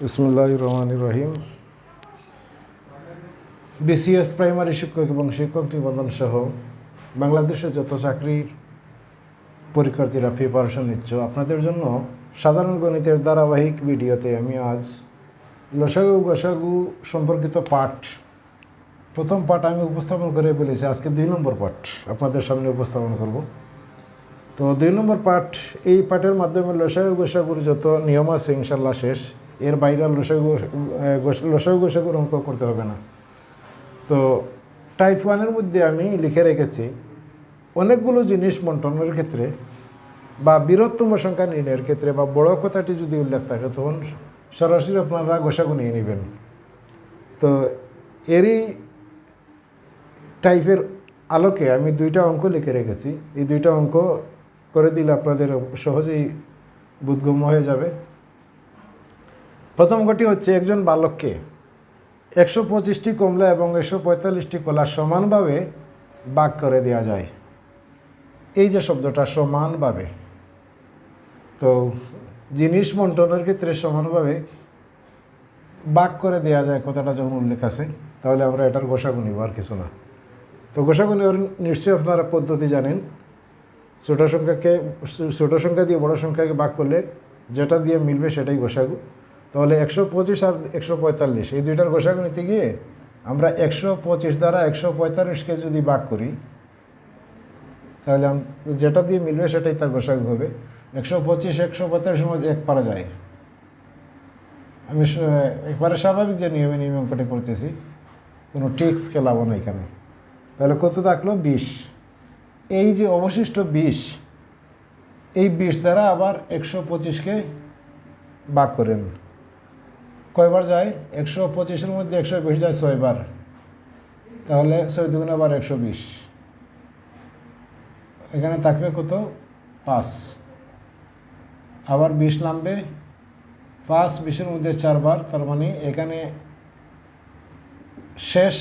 বিসমুল্লাহ Rahman Rahim. BCS primary শিক্ষক এবং শিক্ষক নিবন্ধন সহ বাংলাদেশের যত চাকরির পরীক্ষার্থীরা প্রিপারেশন নিচ্ছ, আপনাদের জন্য সাধারণ গণিতের ধারাবাহিক ভিডিওতে আমি আজ লসাগু গসাগু সম্পর্কিত পাঠ, প্রথম পাঠ আমি উপস্থাপন করে বলেছি, আজকে দুই নম্বর পাঠ আপনাদের সামনে উপস্থাপন করব। তো দুই নম্বর পাঠ, এই পাঠের মাধ্যমে লসাগু গোসাগুর যত নিয়ম আছে ইনশাল্লাহ শেষ। এর বাইরে লসাগু গোসাগুর অঙ্ক করতে হবে না। তো টাইপ ওয়ানের মধ্যে আমি লিখে রেখেছি, অনেকগুলো জিনিস বন্টনের ক্ষেত্রে বা বৃহত্তম সংখ্যা নির্ণয়ের ক্ষেত্রে বা বড় কথাটি যদি উল্লেখ থাকে, তখন সরাসরি আপনারা গোসাগু নিয়ে নেবেন। তো এরই টাইপের আলোকে আমি দুইটা অঙ্ক লিখে রেখেছি। এই দুইটা অঙ্ক করে দিলে আপনাদের সহজেই বোধগম্য হয়ে যাবে। প্রথম অঙ্কটি হচ্ছে একজন বালককে একশো পঁচিশটি কমলা এবং একশো পঁয়তাল্লিশটি কলা সমানভাবে বাক করে দেওয়া যায়। এই যে শব্দটা সমানভাবে, তো জিনিস বন্টনের ক্ষেত্রে সমানভাবে বাক করে দেওয়া যায় কথাটা যখন উল্লেখ আছে, তাহলে আমরা এটার গোসাগু নিব আর কিছু না। তো গোসাগু নেওয়ার নিশ্চয়ই আপনারা পদ্ধতি জানেন। ছোট সংখ্যাকে, ছোট সংখ্যা দিয়ে বড় সংখ্যাকে বাক করলে যেটা দিয়ে মিলবে সেটাই গোসাগু। তাহলে একশো পঁচিশ আর একশো পঁয়তাল্লিশ, এই দুইটার গোসাগু নিতে গিয়ে আমরা একশো পঁচিশ দ্বারা একশো পঁয়তাল্লিশকে যদি ভাগ করি, তাহলে যেটা দিয়ে মিলবে সেটাই তার গোসাগু হবে। একশো পঁচিশ, একশো পঁয়তাল্লিশের মধ্যে এক পারা যায়। আমি একবারে স্বাভাবিক যে নিয়মে নিয়ম অঙ্কটি করতেছি, কোনো ট্রিক্স খেলাবো না এখানে। তাহলে কত থাকল? বিশ। এই যে অবশিষ্ট বিশ, এই বিশ দ্বারা আবার একশো পঁচিশকে বাক করেন। কয়বার যায়? একশো পঁচিশের মধ্যে একশো বিশ যায় ছয়বার। তাহলে ছয় দুগুণ আবার একশো বিশ। এখানে থাকবে কত? পাঁচ। আবার বিশ নামবে। পাঁচ বিশের মধ্যে চারবার, তার মানে এখানে শেষ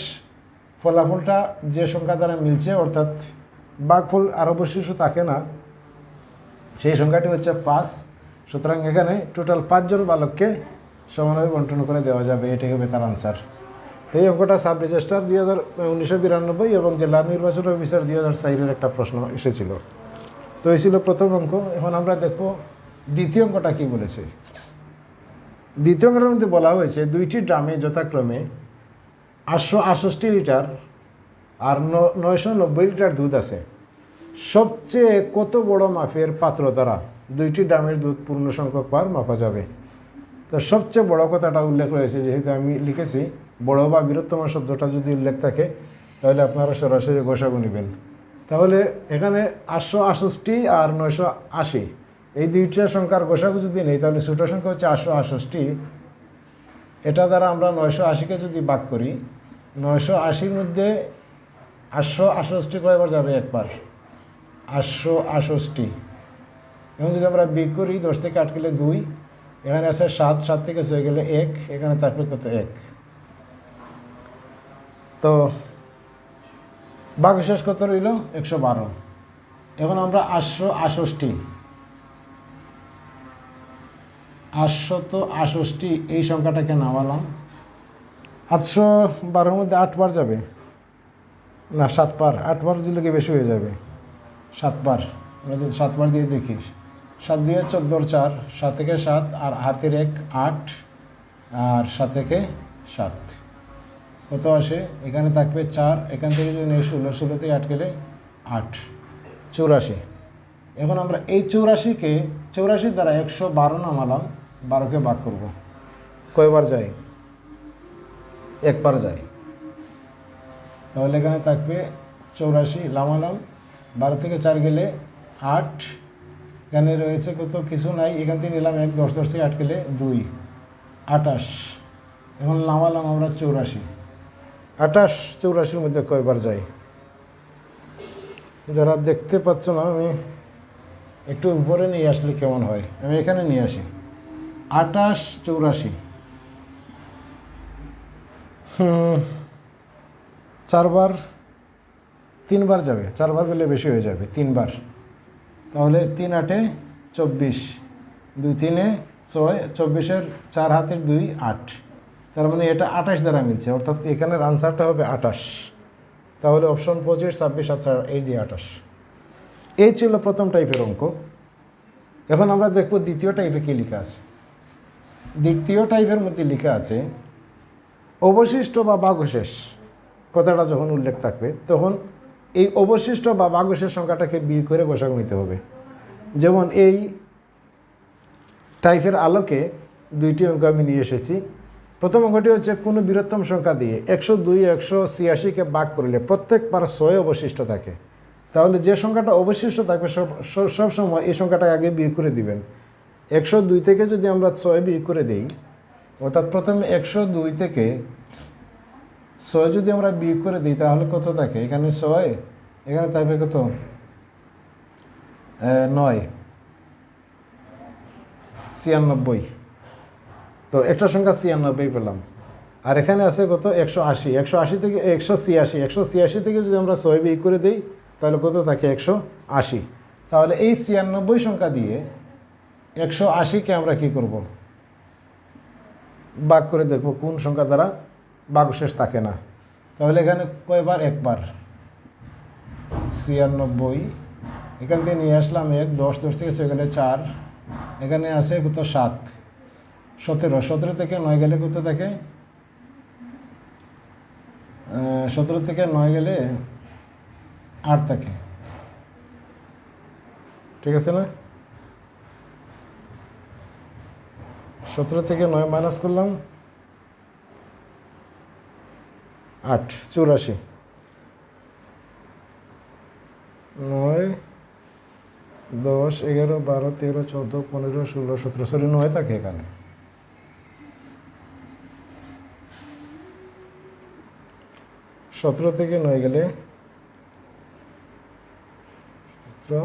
ফলাফলটা যে সংখ্যা দ্বারা মিলছে, অর্থাৎ বাঘফল আর অবশিষ্ট থাকে না, সেই সংখ্যাটি হচ্ছে পাঁচ। সুতরাং এখানে টোটাল পাঁচজন বালককে সমানভাবে বন্টন করে দেওয়া যাবে, এটাই হবে তার আনসার তো এই অঙ্কটা সাব রেজিস্ট্রার দুই হাজার উনিশশো বিরানব্বই এবং জেলা নির্বাচন অফিসার দুই হাজার চারের একটা প্রশ্ন এসেছিল। তো এই ছিল প্রথম অঙ্ক। এখন আমরা দেখব দ্বিতীয় অঙ্কটা কী বলেছে। দ্বিতীয় অঙ্কটার মধ্যে বলা হয়েছে, দুইটি ড্রামে যথাক্রমে আটশো আটষট্টি লিটার আর নয়শো নব্বই লিটার দুধ আছে। সবচেয়ে কত বড় মাপের পাত্র দ্বারা দুইটি ড্রামের দুধ পূর্ণ সংখ্যক বার মাপা যাবে। তো সবচেয়ে বড় কথাটা উল্লেখ রয়েছে, যেহেতু আমি লিখেছি, বড় বা বৃহত্তম শব্দটা যদি উল্লেখ থাকে, তাহলে আপনারা সরাসরি গোসাগু নেবেন। তাহলে এখানে আটশো আষষ্টি আর নয়শো আশি, এই দুইটা সংখ্যার গোসাগু যদি নেই, তাহলে ছোটো সংখ্যা হচ্ছে আটশো আষষ্টি এটা দ্বারা আমরা নয়শো আশিকে যদি ভাগ করি, নয়শো আশির মধ্যে আটশো আষষ্টি কয়বার যাবে? একবার। আটশো আষষ্টি এবং যদি আমরা বিক করি, দশ থেকে আট দুই এখানে আছে সাত সাত থেকে ছয় গেলে এক, এখানে থাকবে কত এক? তো বাঘ শেষ কত রইল? একশো বারো। এখন আমরা আটশো আষষ্টি আটশত আষষ্টি এই সংখ্যাটাকে নামালাম। আটশো বারোর মধ্যে আটবার যাবে? না সাতবার আটবার দিলে কি বেশি হয়ে যাবে? সাতবার আমরা যদি সাতবার দিয়ে দেখি। সাত দিয়ে চোদ্দোর চার, সাত থেকে সাত, আর হাতের এক আট, আর সাত থেকে সাত। কত আসে? এখানে থাকবে চার, এখান থেকে যদি নেই ষোলো ষোলো থেকে আট গেলে আট। চৌরাশি। এখন আমরা এই চৌরাশিকে, চৌরাশি দ্বারা একশো বারো নামালাম বারোকে ভাগ করব। কয়বার যায়? একবার যায়। তাহলে এখানে থাকবে চৌরাশি লামালাম বারো থেকে চার গেলে আট এখানে রয়েছে কত কিছু নাই, এখান থেকে নিলাম এক, দশ দশ থেকে আট গেলে দুই আটাশ এখন লামালাম আমরা চৌরাশি। আটাশ চৌরাশির মধ্যে কয়বার যাই? যারা দেখতে পাচ্ছ না, আমি একটু উপরে নিয়ে আসলে কেমন হয়? আমি এখানে নিয়ে আসি। আটাশ চৌরাশি। চারবার, তিনবার যাবে। চারবার গেলে বেশি হয়ে যাবে, তিনবার। তাহলে তিন আটে চব্বিশ। দুই তিনে ছয়, চব্বিশের চার হাতের দুই আট। তার মানে এটা আঠাশ দ্বারা মিলছে, অর্থাৎ এখানের আনসারটা হবে আঠাশ। তাহলে অপশন পঁচিশ, ছাব্বিশ, আঠাশ, এই দিয়ে আঠাশ। এই ছিল প্রথম টাইপের অঙ্ক। এখন আমরা দেখব দ্বিতীয় টাইপে কী লেখা আছে। দ্বিতীয় টাইপের মধ্যে লেখা আছে, অবশিষ্ট বা বাঘশেষ কথাটা যখন উল্লেখ থাকবে, তখন এই অবশিষ্ট বা বাঘশেষ সংখ্যাটাকে বিয়ে করে গোসাগু নিতে হবে। যেমন এই টাইপের আলোকে দুইটি অঙ্ক আমি নিয়ে এসেছি। প্রথম অঙ্কটি হচ্ছে, কোনো বৃহত্তম সংখ্যা দিয়ে একশো দুই, একশো ছিয়াশিকে ভাগ করলে প্রত্যেকবার ছয় অবশিষ্ট থাকে। তাহলে যে সংখ্যাটা অবশিষ্ট থাকবে, সব, সব- সব সময় এই সংখ্যাটা আগে বিয়ে করে দিবেন। একশো দুই থেকে যদি আমরা ছয় বিয়ে করে দিই, অর্থাৎ প্রথমে একশো দুই থেকে ছয় যদি আমরা বিয়োগ করে দিই, তাহলে কত থাকে? এখানে ছয়, এখানে থাকবে কত? নয়। ছিয়ানব্বই। তো একটা সংখ্যা ছিয়ানব্বই পেলাম। আর এখানে আছে কত? একশো আশি। একশো আশি থেকে, একশো ছিয়াশি। একশো ছিয়াশি থেকে যদি আমরা ছয় বিয়োগ করে দিই, তাহলে কত থাকে? একশো আশি। তাহলে এই ছিয়ানব্বই সংখ্যা দিয়ে একশো আশিকে আমরা কি করব? ভাগ করে দেখব কোন সংখ্যা দ্বারা বাঘশেষ থাকে না। তাহলে এখানে কয়বার? একবার। ছিয়ানব্বই। এখান থেকে নিয়ে আসলাম এক, দশ দশ থেকে গেলে চার। এখানে আছে কত সাত। সতেরো। সতেরো থেকে নয় গেলে কত থাকে? সতেরো থেকে নয় গেলে আট থাকে। ঠিক আছে না? সতেরো থেকে নয় মাইনাস করলাম। আট, চুরাশি। নয়, দশ, এগারো, বারো, তেরো, চোদ্দ, পনেরো, ষোলো, সতেরো, সরি, নয় থাকে এখানে। সতেরো থেকে নয় গেলে সতেরো।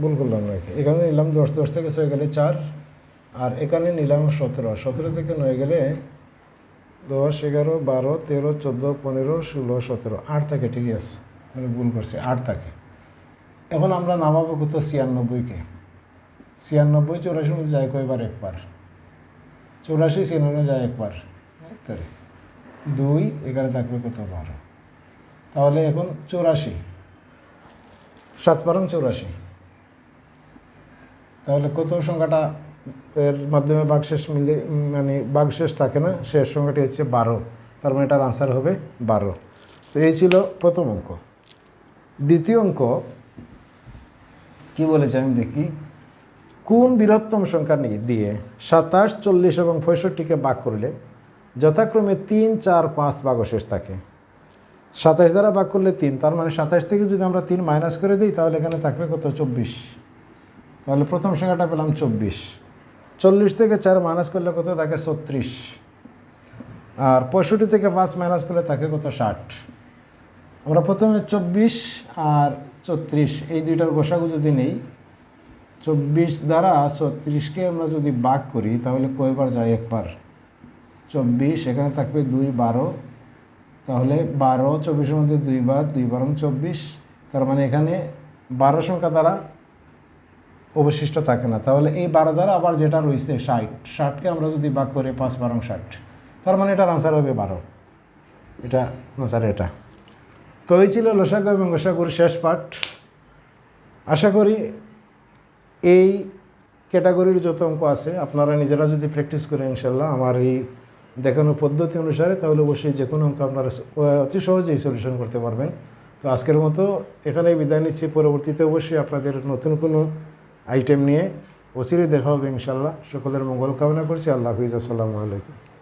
ভুল করলাম নাকি? এখানে নিলাম দশ দশ থেকে ছয় গেলে চার, আর এখানে নিলাম সতেরো। সতেরো থেকে নয় গেলে দশ, এগারো, বারো, তেরো, চোদ্দ, পনেরো, ষোলো, সতেরো। আট থাকে, ঠিকই আছে। মানে ভুল করছে, আট থাকে। এখন আমরা নামাবো কত? ছিয়ানব্বইকে। ছিয়ানব্বই চৌরাশি মধ্যে যায় কয়বার? একবার। চৌরাশি, ছিয়ানব্বই যায় একবার। দুই, এখানে থাকবে কত? বারো। তাহলে এখন চৌরাশি। সাত বারং চৌরাশি। তাহলে কত সংখ্যাটা? এর মাধ্যমে বাঘশেষ মিলে মানে বাঘশেষ থাকে না, শেষ সংখ্যাটি হচ্ছে বারো। তার মানে এটার আনসার হবে বারো। তো এই ছিল প্রথম অঙ্ক। দ্বিতীয় অঙ্ক, কি বলেছে আমি দেখি। কোন বৃহত্তম সংখ্যা নিয়ে, দিয়ে সাতাশ, চল্লিশ এবং পঁয়ষট্টিকে ভাগ করলে যথাক্রমে তিন, চার, পাঁচ বাঘশেষ থাকে। সাতাশ দ্বারা ভাগ করলে তিন, তার মানে সাতাশ থেকে যদি আমরা তিন মাইনাস করে দিই, তাহলে এখানে থাকবে কত? চব্বিশ। তাহলে প্রথম সংখ্যাটা পেলাম চব্বিশ। চল্লিশ থেকে চার মাইনাস করলে কত? থাকে ছত্রিশ। আর পঁয়ষট্টি থেকে পাঁচ মাইনাস করলে থাকে কত? ষাট। আমরা প্রথমে চব্বিশ আর ছত্রিশ, এই দুইটার গোসাগু যদি নেই, চব্বিশ দ্বারা ছত্রিশকে আমরা যদি বাক করি, তাহলে কয়বার যায় একবার? চব্বিশ, এখানে থাকবে দুই বারো। তাহলে বারো, চব্বিশের মধ্যে দুইবার দুই বারং চব্বিশ। তার মানে এখানে বারো সংখ্যা দ্বারা অবশিষ্ট থাকে না। তাহলে এই বারো দ্বারা আবার যেটা রয়েছে, ষাট, ষাটকে আমরা যদি বাক করি পাঁচ বারং ষাট, তার মানে এটার আনসার হবে বারো। এটা আনসার এটা। তো এই ছিল লসাগু এবং লসাগুর শেষ পাঠ। আশা করি এই ক্যাটাগরির যত অঙ্ক আছে, আপনারা নিজেরা যদি প্র্যাকটিস করেন ইনশাল্লাহ আমার এই দেখানো পদ্ধতি অনুসারে তাহলে অবশ্যই যে কোনো অঙ্ক আপনারা অতি সহজেই সলিউশন করতে পারবেন। তো আজকের মতো এখানেই বিদায় নিচ্ছি। পরবর্তীতে অবশ্যই আপনাদের নতুন কোনো আইটেম নিয়ে। অচিরে দেখা হবে ইনশাল্লাহ। সকলের মঙ্গল কামনা করছি। আল্লাহ হাফিজ। আসসালামু আলাইকুম।